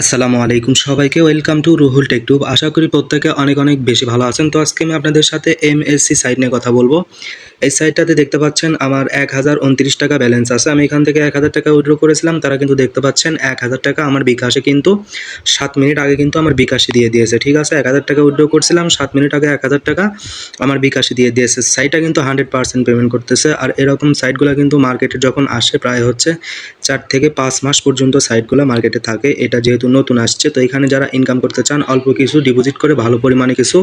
আসসালামু আলাইকুম সবাইকে welcome to Ruhul tech tube আশা করি প্রত্যেকে অনেক অনেক বেশি ভালো আছেন। তো আজকে আমি আপনাদের সাথে এম এমএসসি সাইট নিয়ে কথা বলব। এই সাইটটাতে দেখতে পাচ্ছেন আমার এক হাজার উনত্রিশ টাকা ব্যালেন্স আছে। আমি এখান থেকে এক হাজার টাকা উইড্রো করেছিলাম, তারা কিন্তু দেখতে পাচ্ছেন এক হাজার টাকা আমার বিকাশে কিন্তু সাত মিনিট আগে কিন্তু আমার বিকাশে দিয়ে দিয়েছে। ঠিক আছে, এক হাজার টাকা উইড্রো করছিলাম, সাত মিনিট আগে এক হাজার টাকা আমার বিকাশে দিয়ে দিয়েছে। সাইটটা কিন্তু হান্ড্রেড পার্সেন্ট পেমেন্ট করতেছে। আর এরকম সাইটগুলো কিন্তু মার্কেটে যখন আসে, প্রায় হচ্ছে চার থেকে পাঁচ মাস পর্যন্ত সাইটগুলো মার্কেটে থাকে। এটা যেহেতু নতুন আসছে। তো এখানে যারা ইনকাম করতে চান, অল্প কিছু ডিপোজিট করে ভালো পরিমাণে কিছু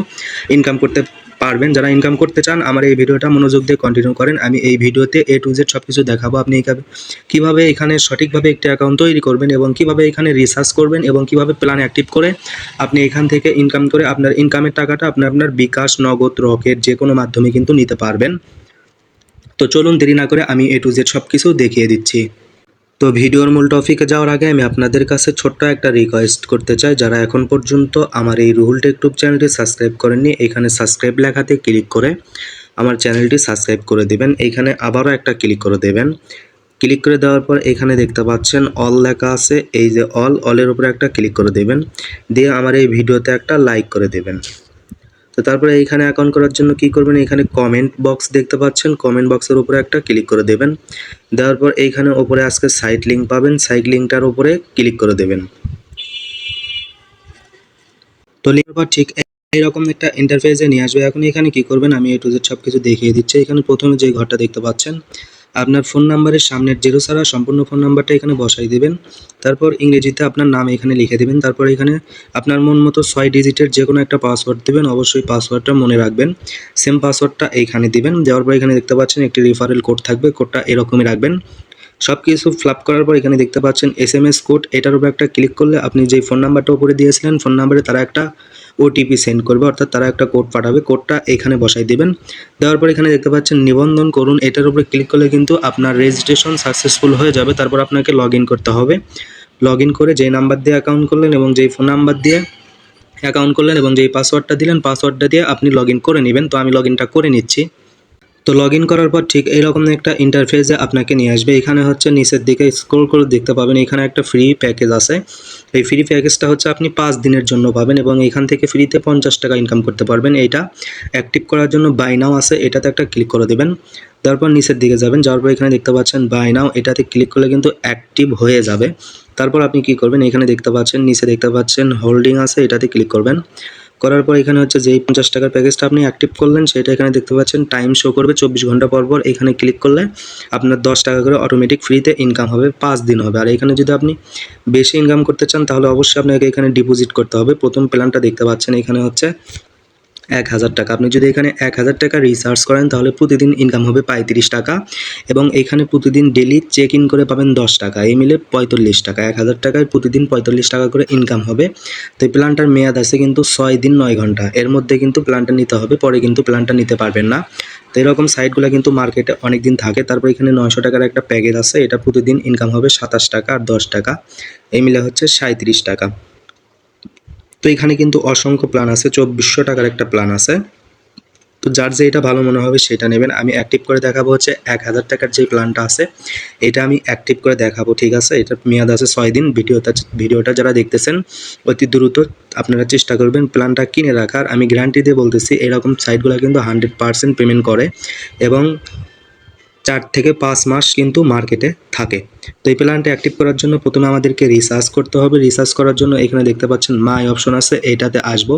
ইনকাম করতে পারবেন। যারা ইনকাম করতে চান, আমার এই ভিডিওটা মনোযোগ দিয়ে কন্টিনিউ করেন। আমি এই ভিডিওতে এ টু জেড সব কিছু দেখাবো। আপনি এইভাবে কীভাবে এখানে সঠিকভাবে একটি অ্যাকাউন্ট তৈরি করবেন এবং কীভাবে এখানে রিসার্চ করবেন এবং কীভাবে প্ল্যান অ্যাক্টিভ করে আপনি এখান থেকে ইনকাম করে আপনার ইনকামের টাকাটা আপনি আপনার বিকাশ, নগদ, রকেট যে কোনো মাধ্যমে কিন্তু নিতে পারবেন। তো চলুন দেরি না করে আমি এ টু জেড সব কিছু দেখিয়ে দিচ্ছি। তো ভিডিওর মূল টপিকে যাওয়ার আগে আমি আপনাদের কাছে ছোট্ট একটা রিকোয়েস্ট করতে চাই, যারা এখন পর্যন্ত আমার এই রুহুল টেকটুব চ্যানেলটি সাবস্ক্রাইব করেননি, এখানে সাবস্ক্রাইব লেখাতে ক্লিক করে আমার চ্যানেলটি সাবস্ক্রাইব করে দেবেন। এইখানে আবারও একটা ক্লিক করে দেবেন। ক্লিক করে দেওয়ার পর এখানে দেখতে পাচ্ছেন অল লেখা আছে, এই যে অল অলের উপরে একটা ক্লিক করে দেবেন। দিয়ে আমার এই ভিডিওতে একটা লাইক করে দেবেন। তো তারপরে এইখানে অ্যাকাউন্ট করার জন্য কি করবেন? এখানে কমেন্ট বক্স দেখতে পাচ্ছেন। কমেন্ট বক্সের উপরে একটা ক্লিক করে দেবেন। দেওয়ার পর এইখানে উপরে আজকে সাইট লিঙ্ক পাবেন। সাইট লিঙ্কটার উপরে ক্লিক করে দেবেন। তো লিঙ্কের পর ঠিক এইরকম একটা ইন্টারফেসে নিয়ে আসবে। এখন এখানে কি করবেন? আমি এ টু জেড সব কিছু দেখিয়ে দিচ্ছি। এখানে প্রথমে যে ঘরটা দেখতে পাচ্ছেন আপনার ফোন নাম্বারের সামনের জিরো ছাড়া সম্পূর্ণ ফোন নাম্বারটা এখানে বসাই দেবেন। তারপর ইংরেজিতে আপনার নাম এখানে লিখে দেবেন। তারপর এখানে আপনার মন মতো ছয় ডিজিটের যে কোনো একটা পাসওয়ার্ড দেবেন। অবশ্যই পাসওয়ার্ডটা মনে রাখবেন। সেম পাসওয়ার্ডটা এইখানে দিবেন। দেওয়ার পর এখানে দেখতে পাচ্ছেন একটি রিফারেল কোড থাকবে। কোডটা এরকমই রাখবেন। সব কিছু ফ্লাপ করার পর এখানে দেখতে পাচ্ছেন এস এম এস কোড এটার উপর একটা ক্লিক করলে আপনি যে ফোন নাম্বারটা উপরে দিয়েছিলেন ফোন নাম্বারে তারা একটা ওটিপি সেন্ড করবে, অর্থাৎ তারা একটা কোড পাঠাবে। কোডটা এখানে বসাই দেবেন। দেওয়ার পর এখানে দেখতে পাচ্ছেন, নিবন্ধন করুন। এটার উপরে ক্লিক করলে কিন্তু আপনার রেজিস্ট্রেশন সাকসেসফুল হয়ে যাবে। তারপর আপনাকে লগ করতে হবে। লগ করে যেই নাম্বার দিয়ে অ্যাকাউন্ট করলেন এবং যেই ফোন নাম্বার দিয়ে অ্যাকাউন্ট করলেন এবং যেই পাসওয়ার্ডটা দিলেন পাসওয়ার্ডটা দিয়ে আপনি লগ করে নেবেন। তো আমি লগ করে নিচ্ছি। তো লগ ইন করার পর ঠিক এইরকম একটা ইন্টারফেসে আপনাকে নিয়ে আসবে। এখানে হচ্ছে নিচের দিকে স্ক্রল করে দেখতে পাবেন, এখানে একটা ফ্রি প্যাকেজ আছে। এই ফ্রি প্যাকেজটা হচ্ছে আপনি পাঁচ দিনের জন্য পাবেন এবং এখান থেকে ফ্রিতে পঞ্চাশ টাকা ইনকাম করতে পারবেন। এইটা অ্যাক্টিভ করার জন্য বাই নাও আছে, এটাতে একটা ক্লিক করে দেবেন। তারপর নিচের দিকে যাবেন, যাওয়ার পর এখানে দেখতে পাচ্ছেন বাই নাও এটাতে ক্লিক করলে কিন্তু অ্যাক্টিভ হয়ে যাবে। তারপর আপনি কি করবেন? এখানে দেখতে পাচ্ছেন, নিচে দেখতে পাচ্ছেন হোল্ডিং আছে, এটাতে ক্লিক করবেন। করার পর এখানে হচ্ছে যেই পঞ্চাশ টাকার প্যাকেজটা আপনি অ্যাক্টিভ করলেন, সেটা এখানে দেখতে পাচ্ছেন টাইম শো করবে চব্বিশ ঘণ্টা পর পর এখানে ক্লিক করলে আপনার দশ টাকা করে অটোমেটিক ফ্রিতে ইনকাম হবে, পাঁচ দিন হবে। আর এখানে যদি আপনি বেশি ইনকাম করতে চান, তাহলে অবশ্যই আপনাকে এখানে ডিপোজিট করতে হবে। প্রথম প্ল্যানটা দেখতে পাচ্ছেন, এখানে হচ্ছে এক হাজার টাকা। আপনি যদি এখানে এক হাজার টাকা রিচার্জ করেন, তাহলে প্রতিদিন ইনকাম হবে পঁয়ত্রিশ টাকা এবং এখানে প্রতিদিন ডেলি চেক ইন করে পাবেন দশ টাকা। এই মিলে পঁয়তাল্লিশ টাকা। এক হাজার টাকায় প্রতিদিন পঁয়তাল্লিশ টাকা করে ইনকাম হবে। তো এই প্ল্যানটার মেয়াদ আছে কিন্তু ছয় দিন, নয় ঘণ্টা। এর মধ্যে কিন্তু প্ল্যানটা নিতে হবে, পরে কিন্তু প্ল্যানটা নিতে পারবেন না। তো এরকম সাইটগুলো কিন্তু মার্কেটে অনেক দিন থাকে। তারপর এখানে নয়শো টাকার একটা প্যাকেজ আছে। এটা প্রতিদিন ইনকাম হবে সাতাশ টাকা আর দশ টাকা। এই মিলে হচ্ছে সাঁত্রিশ টাকা। তো এখানে কিন্তু অসংখ্য প্ল্যান আছে, চব্বিশশো টাকার একটা প্ল্যান আছে। তো যার যে এটা ভালো মনে হবে সেটা নেবেন। আমি অ্যাক্টিভ করে দেখাবো হচ্ছে এক হাজার টাকার যে প্ল্যানটা আছে, এটা আমি অ্যাক্টিভ করে দেখাবো, ঠিক আছে? এটা মেয়াদ আছে ছয় দিন। ভিডিওটা ভিডিওটা যারা দেখতেছেন, অতি দ্রুত আপনারা চেষ্টা করবেন প্ল্যানটা কিনে রাখার। আমি গ্যারান্টি দিয়ে বলতেছি, এরকম সাইটগুলো কিন্তু হান্ড্রেড পার্সেন্ট পেমেন্ট করে এবং চার থেকে পাঁচ মাস কিন্তু মার্কেটে থাকে। তো এই প্ল্যানটা অ্যাক্টিভ করার জন্য প্রথমে আমাদেরকে রিসার্চ করতে হবে। রিসার্চ করার জন্য এখানে দেখতে পাচ্ছেন মাই অপশন আছে, এইটাতে আসব।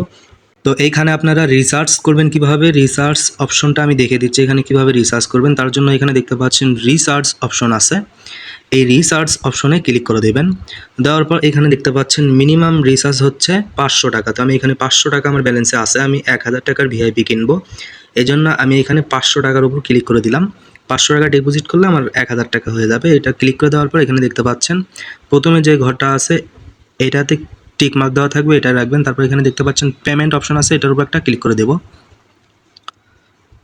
তো এইখানে আপনারা রিসার্চ করবেন কীভাবে? রিসার্চ অপশনটা আমি দেখে দিচ্ছি এখানে কীভাবে রিসার্চ করবেন। তার জন্য এখানে দেখতে পাচ্ছেন রিসার্চ অপশন আছে। এই রিসার্চ অপশনে ক্লিক করে দেবেন। দেওয়ার পর এখানে দেখতে পাচ্ছেন মিনিমাম রিসার্চ হচ্ছে পাঁচশো টাকা। তো আমি এখানে পাঁচশো টাকা আমার ব্যালেন্সে আছে। আমি এক হাজার টাকার ভিআইপি কিনবো। এই আমি এখানে পাঁচশো টাকার উপর ক্লিক করে দিলাম। পাঁচশো টাকা ডিপোজিট করলে আমার এক হাজার টাকা হয়ে যাবে। এটা ক্লিক করে দেওয়ার পর এখানে দেখতে পাচ্ছেন, প্রথমে যে ঘরটা আছে, এটাতে টিক মার্ক দেওয়া থাকবে, এটা রাখবেন। তারপর এখানে দেখতে পাচ্ছেন পেমেন্ট অপশন আছে, এটার উপর একটা ক্লিক করে দেবো।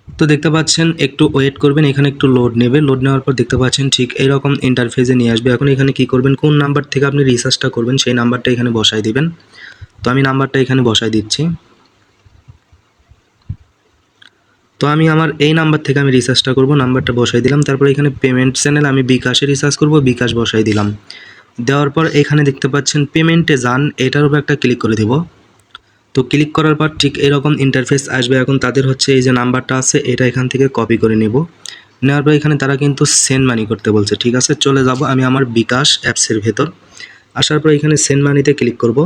তো দেখতে পাচ্ছেন, একটু ওয়েট করবেন, এখানে একটু লোড নেবে। লোড নেওয়ার পর দেখতে পাচ্ছেন ঠিক এইরকম ইন্টারফেসে নিয়ে আসবে। এখন এখানে কি করবেন, কোন নাম্বার থেকে আপনি রিসার্চটা করবেন, সেই নাম্বারটা এখানে বসাই দিবেন। তো আমি নাম্বারটা এখানে বসাই দিচ্ছি। তো আমি আমার এই নাম্বার থেকে আমি রিচার্জটা করব নাম্বারটা বসাই দিলাম, তারপর এখানে পেমেন্ট চ্যানেল আমি বিকাশে রিচার্জ করব, বিকাশ বসাই দিলাম। দেওয়ার পর এখানে দেখতে পাচ্ছেন পেমেন্টে যান এটার উপর একটা ক্লিক করে দেব। তো ক্লিক করার পর ঠিক এরকম ইন্টারফেস আসবে, এখন তাদের হচ্ছে এই যে নাম্বারটা আছে, এটা এখান থেকে কপি করে নেব। নেওয়ার পর এখানে তারা কিন্তু সেন্ড মানি করতে বলছে, ঠিক আছে? চলে যাব আমি আমার বিকাশ অ্যাপসের ভেতর। আসার পর এখানে সেন্ড মানিতে ক্লিক করব।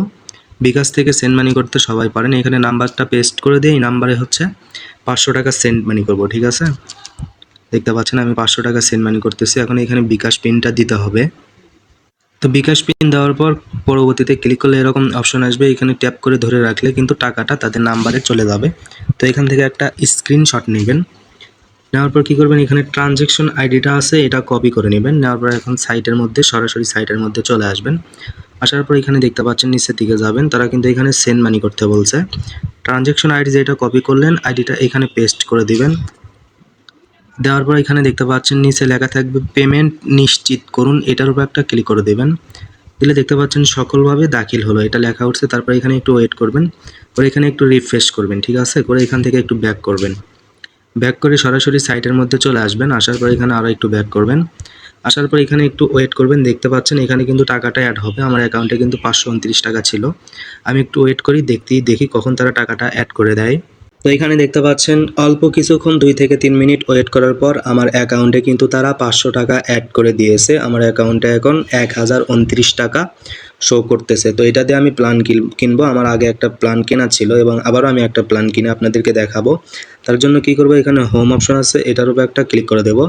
বিকাশ থেকে সেন্ড মানি করতে সবাই পারেন, এখানে নাম্বারটা পেস্ট করে দিয়ে এই নাম্বারে হচ্ছে পাঁচশো টাকা সেন্ড মানি করব, ঠিক আছে? দেখতে পাচ্ছেন আমি পাঁচশো টাকা সেন্ড মানি করতেছি। এখন এখানে বিকাশ পিনটা দিতে হবে। তো বিকাশ পিন দেওয়ার পর পরবর্তীতে ক্লিক করলে এরকম অপশন আসবে। এখানে ট্যাপ করে ধরে রাখলে কিন্তু টাকাটা তাদের নাম্বারে চলে যাবে। তো এখান থেকে একটা স্ক্রিনশট নেবেন। নেওয়ার পর কী করবেন? এখানে ট্রানজ্যাকশন আইডিটা আছে, এটা কপি করে নেবেন। নেওয়ার পর এখন সাইটের মধ্যে, সরাসরি সাইটের মধ্যে চলে আসবেন। আসার পর এখানে দেখতে পাচ্ছেন, নিচের দিকে যাবেন। তারা কিন্তু এখানে সেন্ড মানি করতে বলছে। ট্রানজ্যাকশন আইডি যেটা কপি করলেন আইডিটা এখানে পেস্ট করে দিবেন। দেওয়ার পর এখানে দেখতে পাচ্ছেন, নিচে লেখা থাকবে পেমেন্ট নিশ্চিত করুন। এটার উপর একটা ক্লিক করে দেবেন। দিলে দেখতে পাচ্ছেন, সকলভাবে দাখিল হলো। এটা লেখা উঠছে, তারপর এখানে একটু ওয়েট করবেন। করে এখানে একটু রিফ্রেশ করবেন, ঠিক আছে? করে এখান থেকে একটু ব্যাক করবেন। ব্যাক করে সরাসরি সাইটের মধ্যে চলে আসবেন। আসার পর এখানে আরও একটু ব্যাক করবেন। আসার পর এখানে একটু ওয়েট করবেন, দেখতে পাচ্ছেন এখানে কিন্তু টাকাটা অ্যাড হবে। আমার অ্যাকাউন্টে কিন্তু পাঁচশো উনত্রিশ টাকা ছিল। আমি একটু ওয়েট করি দেখতেই দেখি কখন তারা টাকাটা অ্যাড করে দেয়। তো এখানে দেখতে পাচ্ছেন, অল্প কিছুক্ষণ দুই থেকে তিন মিনিট ওয়েট করার পর আমার অ্যাকাউন্টে কিন্তু তারা পাঁচশো টাকা অ্যাড করে দিয়েছে। আমার অ্যাকাউন্টে এখন এক হাজার উনত্রিশ টাকা শো করতেছে। তো এটাতে আমি প্ল্যান কিনবো। আমার আগে একটা প্ল্যান কেনা ছিল এবং আবারও আমি একটা প্ল্যান কিনে আপনাদেরকে দেখাবো। তার জন্য কি করব? এখানে হোম অপশন আছে। এটার উপর একটা ক্লিক করে দেবো।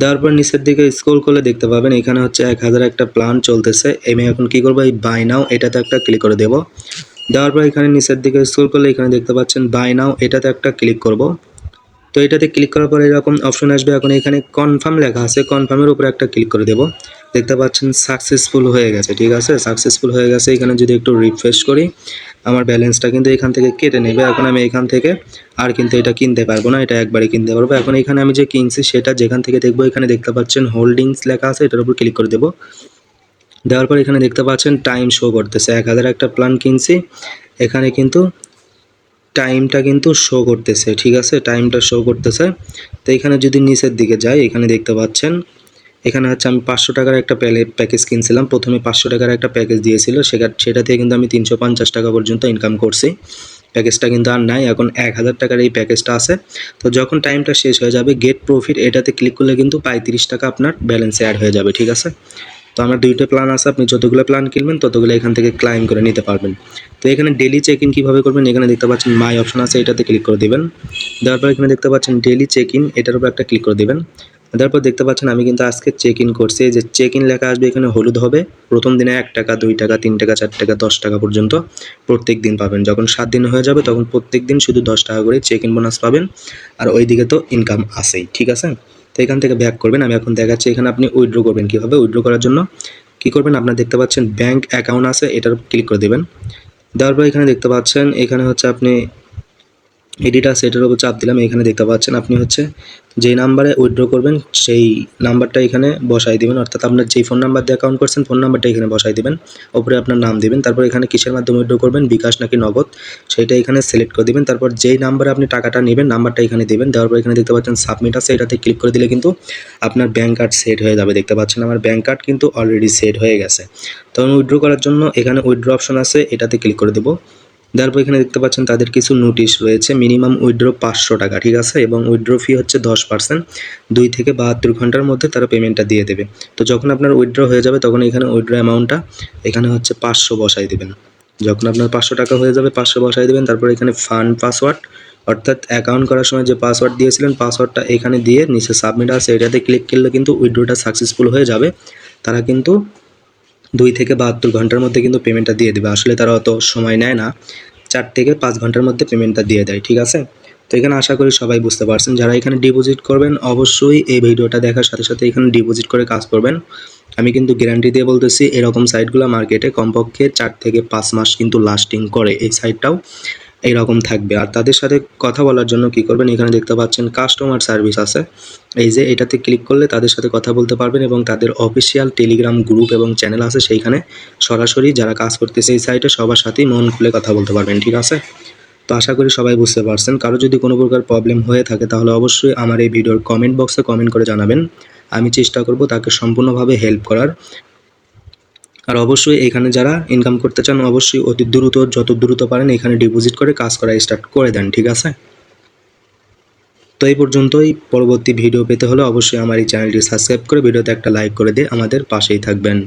দেওয়ার পর নিচের দিকে স্ক্রল করলে দেখতে পাবেন, এখানে হচ্ছে এক হাজার একটা প্ল্যান চলতেছে। আমি এখন কি করব? এই বাই নাও এটাতে একটা ক্লিক করে দেবো। দেওয়ার পর এখানে নিচের দিকে স্ক্রল করলে এখানে দেখতে পাচ্ছেন বাই নাও এটাতে একটা ক্লিক করব। তো এটাতে ক্লিক করার পর এরকম অপশন আসবে। এখন এখানে কনফার্ম লেখা আছে কনফার্মের উপরে একটা ক্লিক করে দেব। দেখতে পাচ্ছেন সাকসেসফুল হয়ে গেছে, ঠিক আছে? সাকসেসফুল হয়ে গেছে। এখানে যদি একটু রিফ্রেশ করি আমার ব্যালেন্সটা কিন্তু এখান থেকে কেটে নেবে। এখন আমি এখান থেকে আর কিন্তু এটা কিনতে পারব না, এটা একবারে কিনতে পারব। এখন এখানে আমি যে কিনছি সেটা যেখান থেকে দেখব, এখানে দেখতে পাচ্ছেন হোল্ডিংস লেখা আছে, এটার উপর ক্লিক করে দেবো। দেওয়ার পর এখানে দেখতে পাচ্ছেন টাইম শো করতেছে। এক হাজার একটা প্ল্যান কিনছি, এখানে কিন্তু টাইমটা কিন্তু শো করতেছে, ঠিক আছে? টাইমটা শো করতেছে। তো এখানে যদি নিচের দিকে যাই, এখানে দেখতে পাচ্ছেন এখানে হচ্ছে আমি পাঁচশো টাকার একটা প্যাকেজ কিনছিলাম। প্রথমে পাঁচশো টাকার একটা প্যাকেজ দিয়েছিল। সেটা সেটা থেকে কিন্তু আমি তিনশো পঞ্চাশ টাকা পর্যন্ত ইনকাম করছি। প্যাকেজটা কিন্তু আর নাই, এখন এক হাজার টাকার এই প্যাকেজটা আছে। তো যখন টাইমটা শেষ হয়ে যাবে গেট প্রফিট এটাতে ক্লিক করলে কিন্তু পঁয়ত্রিশ টাকা আপনার ব্যালেন্সে অ্যাড হয়ে যাবে, ঠিক আছে? তো আমার দুইটা প্ল্যান আছে, আপনি যতগুলো প্ল্যান কিনবেন, ততগুলো এখান থেকে ক্লাইম করে নিতে পারবেন। তো এখানে ডেলি চেক ইন কীভাবে করবেন, এখানে দেখতে পাচ্ছেন মাই অপশন আছে, এটাতে ক্লিক করে দেবেন। দেওয়ার পর এখানে দেখতে পাচ্ছেন ডেলি চেক ইন এটার উপর একটা ক্লিক করে দেবেন। তারপর দেখতে পাচ্ছেন আমি কিন্তু আজকে চেক ইন করছি যে চেক ইন লেখা আসবে এখানে হলুদ হবে। প্রথম দিনে এক টাকা, দুই টাকা, তিন টাকা, চার টাকা, দশ টাকা পর্যন্ত প্রত্যেক দিন পাবেন। যখন সাত দিন হয়ে যাবে তখন প্রত্যেক দিন শুধু দশ টাকা করে চেক ইন বোনাস পাবেন। আর ওই দিকে তো ইনকাম আসেই ঠিক আছে? তো এখান থেকে ব্যাক করবেন। আমি এখন দেখাচ্ছি এখানে আপনি উইথড্র করবেন কীভাবে উইথড্র করার জন্য। কী করবেন? আপনারা দেখতে পাচ্ছেন ব্যাংক অ্যাকাউন্ট আছে, এটার ক্লিক করে দেবেন। দেওয়ার পর এখানে দেখতে পাচ্ছেন, এখানে হচ্ছে আপনি এডিট এটার উপর চাপ দিলাম, এখানে দেখতে পাচ্ছেন আপনি হচ্ছে যেই নাম্বারে উইথড্র করবেন, সেই নাম্বারটা এখানে বসাই দিবেন। অর্থাৎ আপনার যেই ফোন নাম্বার দিয়ে অ্যাকাউন্ট করছেন ফোন নাম্বারটা এখানে বসাই দিবেন। ওপরে আপনার নাম দিবেন। তারপর এখানে কিসের মাধ্যমে উইথড্র করবেন? বিকাশ নাকি নগদ? সেটা এখানে সিলেক্ট করে দিবেন। তারপর যেই নাম্বারে আপনি টাকাটা নেবেন নাম্বারটা এখানে দিবেন। দেওয়ার পর এখানে দেখতে পাচ্ছেন সাবমিট আছে। এটাতে ক্লিক করে দিলে কিন্তু আপনার ব্যাঙ্ক কার্ড সেট হয়ে যাবে। দেখতে পাচ্ছেন আমার ব্যাঙ্ক কার্ড কিন্তু অলরেডি সেট হয়ে গেছে। তখন উইথড্র করার জন্য এখানে উইথড্র অপশন আছে। এটাতে ক্লিক করে দেবো। তারপর এখানে দেখতে পাচ্ছেন তাদের কিছু নোটিশ রয়েছে মিনিমাম উইথড্র পাঁচশো টাকা, ঠিক আছে? এবং উইথড্র ফি হচ্ছে দশ পার্সেন্ট দুই থেকে বাহাত্তর ঘণ্টার মধ্যে তারা পেমেন্টটা দিয়ে দেবে। তো যখন আপনার উইথড্র হয়ে যাবে, তখন এখানে উইথড্র অ্যামাউন্টটা এখানে হচ্ছে পাঁচশো বসাই দেবেন। যখন আপনার পাঁচশো টাকা হয়ে যাবে, পাঁচশো বসাই দেবেন, তারপর এখানে ফান্ড পাসওয়ার্ড অর্থাৎ অ্যাকাউন্ট করার সময় যে পাসওয়ার্ড দিয়েছিলেন পাসওয়ার্ডটা এখানে দিয়ে নিচে সাবমিট আছে, এটাতে ক্লিক করলে কিন্তু উইথড্রটা সাকসেসফুল হয়ে যাবে। তারা কিন্তু দুই থেকে বাহাত্তর ঘণ্টার মধ্যে কিন্তু পেমেন্টটা দিয়ে দেবে। আসলে তারা অত সময় নেয় না। চার থেকে পাঁচ ঘণ্টার মধ্যে পেমেন্টটা দিয়ে দেয়, ঠিক আছে? তো এখানে আশা করি সবাই বুঝতে পারছেন। যারা এখানে ডিপোজিট করবেন, অবশ্যই এই ভিডিওটা দেখার সাথে সাথে এখানে ডিপোজিট করে কাজ করবেন। আমি কিন্তু গ্যারান্টি দিয়ে বলতেছি, এরকম সাইটগুলো মার্কেটে কমপক্ষে চার থেকে পাঁচ মাস কিন্তু লাস্টিং করে এই সাইটটাও এইরকম থাকবে। আর তাদের সাথে কথা বলার জন্য কি করবেন? এখানে দেখতে পাচ্ছেন কাস্টমার সার্ভিস আছে। এই যে এটাতে ক্লিক করলে তাদের সাথে কথা বলতে পারবেন এবং তাদের অফিসিয়াল টেলিগ্রাম গ্রুপ এবং চ্যানেল আছে সেইখানে সরাসরি যারা কাজ করতেছে এই সাইটে সবার সাথেই মন খুলে কথা বলতে পারবেন, ঠিক আছে? তো আশা করি সবাই বুঝতে পারছেন। কারও যদি কোনো প্রকার প্রবলেম হয়ে থাকে তাহলে অবশ্যই আমার এই ভিডিওর কমেন্ট বক্সে কমেন্ট করে জানাবেন। আমি চেষ্টা করব তাকে সম্পূর্ণভাবে হেল্প করার। আর অবশ্যই এখানে যারা ইনকাম করতে চান, অবশ্যই অতি দ্রুত, যত দ্রুত পারেন এখানে ডিপোজিট করে কাজ করা স্টার্ট করে দেন, ঠিক আছে? তো এই পর্যন্তই। পরবর্তী ভিডিও পেতে হলে অবশ্যই আমার এই চ্যানেলটি সাবস্ক্রাইব করে ভিডিওতে একটা লাইক করে দিয়ে আমাদের পাশেই থাকবেন।